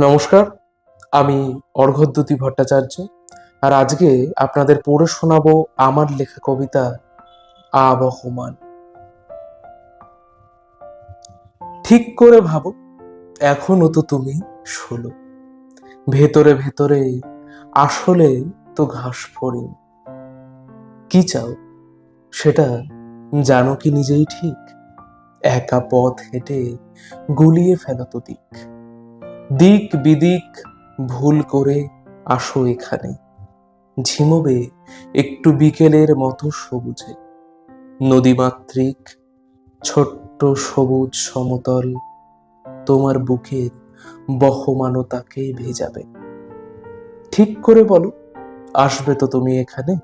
নমস্কার, আমি অর্ঘদ্যুতি ভট্টাচার্য আর আজকে আপনাদের পড়ে শোনাবো আমার লেখা কবিতা আবহমান। ঠিক করে ভাবো, এখনও তো তুমি ষোলো ভেতরে ভেতরে আসলে তো ঘাস ফড়িং। কি চাও, সেটা জানো কি নিজেই ঠিক? একা পথ হেঁটে গুলিয়ে ফেলো তো দিক। দিক বিদিক ভুল করে আসো এখানে। ঝিমবে একটু বিকেলের মতো সবুজে। নদীমাতৃক, ছোট্ট সবুজ সমতল, তোমার বুকের বহমানতাকে ভেজাবে। ঠিক করে বলো, আসবে তো তুমি এখানে?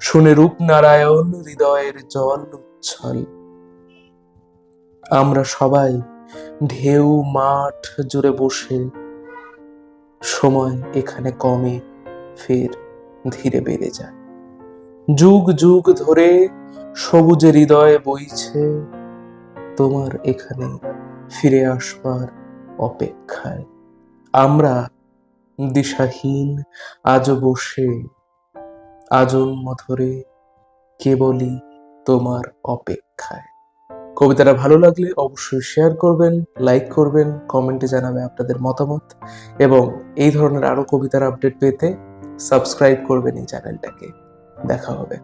শুনে রূপনারায়ণ হৃদয়ের জল উচ্ছল। আমরা সবাই ঢেউ মাঠ জুড়ে বসে সময় এখানে কমে ফের ধীরে বেড়ে যায়। যুগ যুগ ধরে সবুজের হৃদয়ে বইছে, তোমার এখানে ফিরে আসবার অপেক্ষায়। আমরা দিশাহীন আজও বসে, আজন্ম ধরে কেবলই তোমার অপেক্ষায়। কবিতাটা ভালো লাগলে অবশ্যই শেয়ার করবেন লাইক করবেন কমেন্টে জানাবে আপনাদের মতামত এবং এই ধরনের আরও কবিতার আপডেট পেতে সাবস্ক্রাইব করবেন এই চ্যানেলটাকে দেখা হবে।